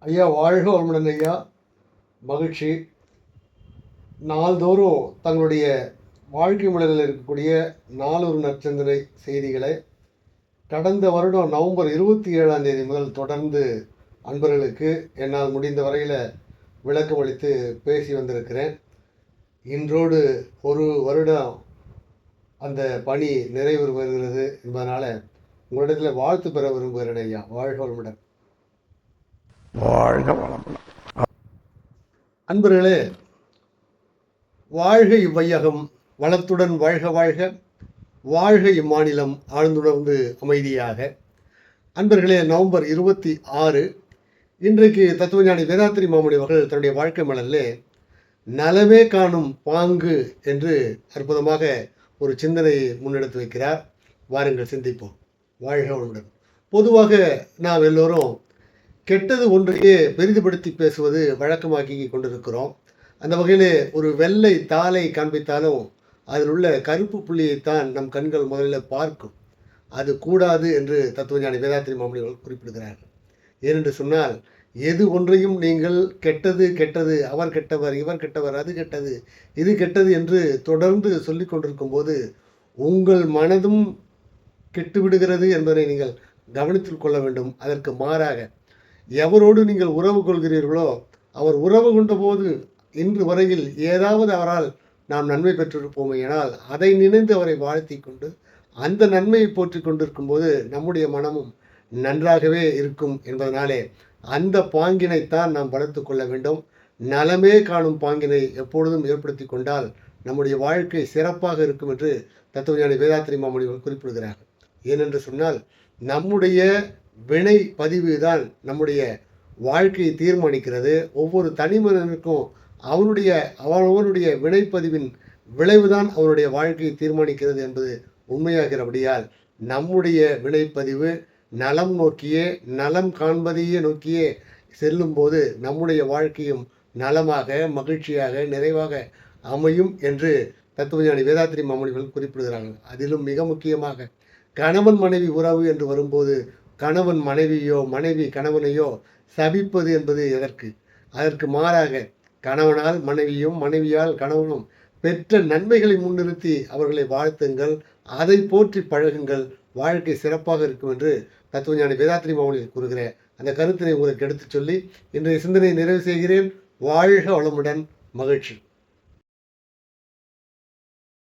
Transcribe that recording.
ஐயா வாழ்க வளமுடன் ஐயா. மகிழ்ச்சி. நாள்தோறும் தங்களுடைய வாழ்க்கை முறையில் இருக்கக்கூடிய நாலொரு நற்சிந்தனை செய்திகளை கடந்த வருடம் நவம்பர் இருபத்தி ஏழாம் தேதி முதல் தொடர்ந்து அன்பர்களுக்கு என்னால் முடிந்த வரையில் விளக்கம் அளித்து பேசி வந்திருக்கிறேன். இன்றோடு ஒரு வருடம் அந்த பணி நிறைவு வருகிறது என்பதனால் உங்களிடத்தில் வாழ்த்து பெற விரும்புகிறேன் ஐயா. வாழ்க வளமுடன். வாழ்க வளமுடன். அன்பர்களே வாழ்க இவ்வையகம் வளத்துடன் வாழ்க வாழ்க வாழ்க இம்மாநிலம் ஆழ்ந்துணர்ந்து அமைதியாக. அன்பர்களே நவம்பர் இருபத்தி ஆறு இன்றைக்கு தத்துவஞானி வேதாத்திரி மாமுனி அவர்கள் தன்னுடைய வாழ்க்கை மலரிலே நலமே காணும் பாங்கு என்று அற்புதமாக ஒரு சிந்தனையை முன்னெடுத்து வைக்கிறார். வாருங்கள் சிந்திப்போம். வாழ்க வளமுடன். பொதுவாக நாம் எல்லோரும் கெட்டது ஒன்றையே பெரிதுபடுத்தி பேசுவது வழக்கமாக்கி கொண்டிருக்கிறோம். அந்த வகையில் ஒரு வெள்ளை தாளை காண்பித்தாலும் அதில் உள்ள கருப்பு புள்ளியைத்தான் நம் கண்கள் முதலில் பார்க்கும். அது கூடாது என்று தத்துவஞானி வேதாத்திரி மாமணிகள் குறிப்பிடுகிறார் ஏனென்று சொன்னால் எது ஒன்றையும் நீங்கள் கெட்டது கெட்டது அவர் கெட்டவர் இவர் கெட்டவர் அது கெட்டது இது கெட்டது என்று தொடர்ந்து சொல்லிக் கொண்டிருக்கும் போது உங்கள் மனதும் கெட்டு விடுகிறது என்பதை நீங்கள் கவனித்துக் கொள்ள வேண்டும். அதற்கு மாறாக எவரோடு நீங்கள் உறவு கொள்கிறீர்களோ அவர் உறவு கொண்ட போது இன்று வரையில் ஏதாவது அவரால் நாம் நன்மை பெற்றிருப்போமேயானால் அதை நினைந்து அவரை வாழ்த்தி கொண்டு அந்த நன்மையை போற்றி கொண்டிருக்கும் போது நம்முடைய மனமும் நன்றாகவே இருக்கும் என்பதனாலே அந்த பாங்கினைத்தான் நாம் வளர்த்து கொள்ள வேண்டும். நலமே காணும் பாங்கினை எப்பொழுதும் ஏற்படுத்தி கொண்டால் நம்முடைய வாழ்க்கை சிறப்பாக இருக்கும் என்று தத்துவஞானி வேதாத்திரி மாமணி குறிப்பிடுகிறார்கள். ஏனென்று சொன்னால் நம்முடைய வினை பதிவு தான் நம்முடைய வாழ்க்கையை தீர்மானிக்கிறது. ஒவ்வொரு தனி மனிதனுக்கும் அவனுடைய அவனுடைய வினைப்பதிவின் விளைவுதான் அவனுடைய வாழ்க்கையை தீர்மானிக்கிறது என்பது உண்மையாகிறபடியால் நம்முடைய வினைப்பதிவு நலம் நோக்கியே நலம் காண்பதையே நோக்கியே செல்லும்போது நம்முடைய வாழ்க்கையும் நலமாக மகிழ்ச்சியாக நிறைவாக அமையும் என்று தத்துவஞானி வேதாத்திரி மாமணிகள் குறிப்பிடுகிறார்கள். அதிலும் மிக முக்கியமாக கணவன் மனைவி உறவு என்று வரும்போது கணவன் மனைவியோ மனைவி கணவனையோ சபிப்பது என்பது எதற்கு? அதற்கு மாறாக கணவனால் மனைவியும் மனைவியால் கணவனும் பெற்ற நன்மைகளை முன்னிறுத்தி அவர்களை வாழ்த்துங்கள் அதை போற்றி பழகுங்கள் வாழ்க்கை சிறப்பாக இருக்கும் என்று தத்துவஞானி வேதாத்திரி மௌனி கூறுகிற அந்த கருத்தினை உங்களுக்கு எடுத்துச் சொல்லி இன்றைய சிந்தனையை நிறைவு செய்கிறேன். வாழ்க வளமுடன் மகிழ்ச்சி.